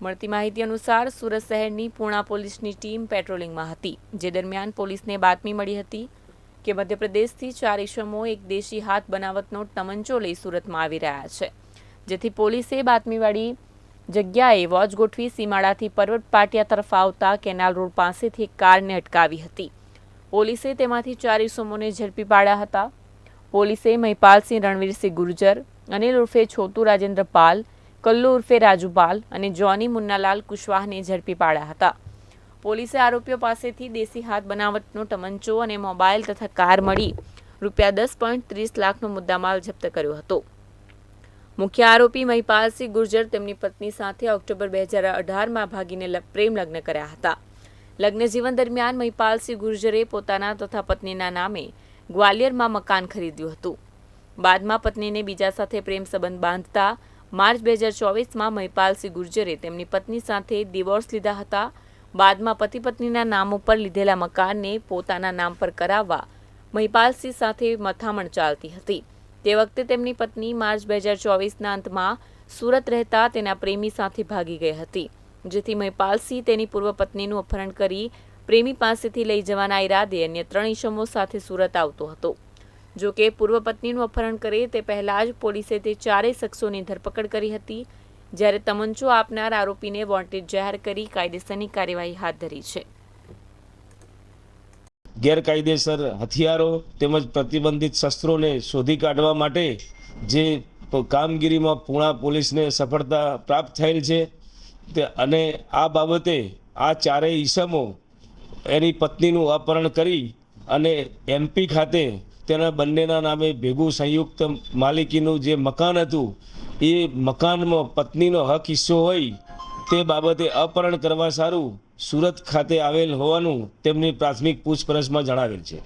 મળતી માહિતી અનુસાર સુરત શહેરની પૂર્ણા પોલીસની ટીમ પેટ્રોલિંગમાં હતી, જે દરમિયાન પોલીસને બાતમી મળી હતી કે મધ્યપ્રદેશથી ચાર ઇસમો એક દેશી હાથ બનાવટનો તમંચો લઈ સુરતમાં આવી રહ્યા છે, જેથી પોલીસે બાતમીવાળી જગ્યાએ વોચ ગોઠવી સીમાડાથી પર્વત પાટિયા તરફ આવતા કેનાલ રોડ પાસેથી કારને અટકાવી હતી. પોલીસે તેમાંથી ચાર ઇસમોને ઝડપી પાડ્યા હતા. પોલીસે મહિપાલસિંહ રણવીરસિંહ ગુર્જર, અનિલ ઉર્ફે છોટુ રાજેન્દ્ર પાલ કલ્લુ ઉર્ફે રાજુપાલ અને જોની મુન્નાલાલ કુશવાહને ઝડપી પાડ્યા હતા. પોલીસે આરોપીઓ પાસેથી દેશી હાથ બનાવટનો ટમંચો અને મોબાઈલ તથા કાર મળી રૂપિયા દસ પોઈન્ટ ત્રીસ લાખનો મુદ્દામાલ જપ્ત કર્યો હતો. મુખ્ય આરોપી મહિપાલસિંહ ગુર્જર તેમની પત્ની સાથે ઓક્ટોબર બે હજાર અઢારમાં ભાગીને પ્રેમ લગ્ન કર્યા હતા. લગ્ન જીવન દરમિયાન મહિપાલસિંહ ગુર્જરે પોતાના તથા પત્નીના નામે ગ્વાલિયરમાં મકાન ખરીદ્યું હતું. બાદમાં પત્નીને બીજા સાથે પ્રેમ સંબંધ બાંધતા માર્ચ બે હજાર ચોવીસમાં મહિપાલસિંહ ગુર્જરે તેમની પત્ની સાથે ડિવોર્સ લીધા હતા. બાદમાં પતિ પત્નીના નામ ઉપર લીધેલા મકાનને પોતાના નામ પર કરાવવા મહિપાલસિંહ સાથે મથામણ ચાલતી હતી. તે વખતે તેમની પત્ની માર્ચ બે હજાર ચોવીસના અંતમાં સુરત રહેતા તેના પ્રેમી સાથે ભાગી ગઈ હતી, જેથી મહિપાલસિંહ તેની પૂર્વ પત્નીનું અપહરણ કરી પ્રેમી પાસેથી લઈ જવાના ઈરાદે અન્ય ત્રણ ઈસમો સાથે સુરત આવતો હતો. જો કે પૂર્વ પત્નીનું અપહરણ કરે તે પહેલાં જ પોલીસે તે ચારેય શખ્સોની ધરપકડ કરી હતી, જ્યારે તમંચો આપનાર આરોપીને વોન્ટેડ જાહેર કરી કાયદેસરની કાર્યવાહી હાથ ધરી છે. ગેરકાયદેસર હથિયારો તેમજ પ્રતિબંધિત શસ્ત્રોને શોધી કાઢવા માટે જે કામગીરીમાં પૂણા પોલીસને સફળતા પ્રાપ્ત થયેલ છે અને આ બાબતે આ ચારેય ઈસમો એની પત્નીનું અપહરણ કરી અને એમપી ખાતે તેના બંનેના નામે ભેગું સંયુક્ત માલિકીનું જે મકાન હતું, એ મકાનમાં પત્નીનો હક હિસ્સો હોય, તે બાબતે અપહરણ કરવા સારું સુરત ખાતે આવેલ હોવાનું તેમની પ્રાથમિક પૂછપરછમાં જણાવેલ છે.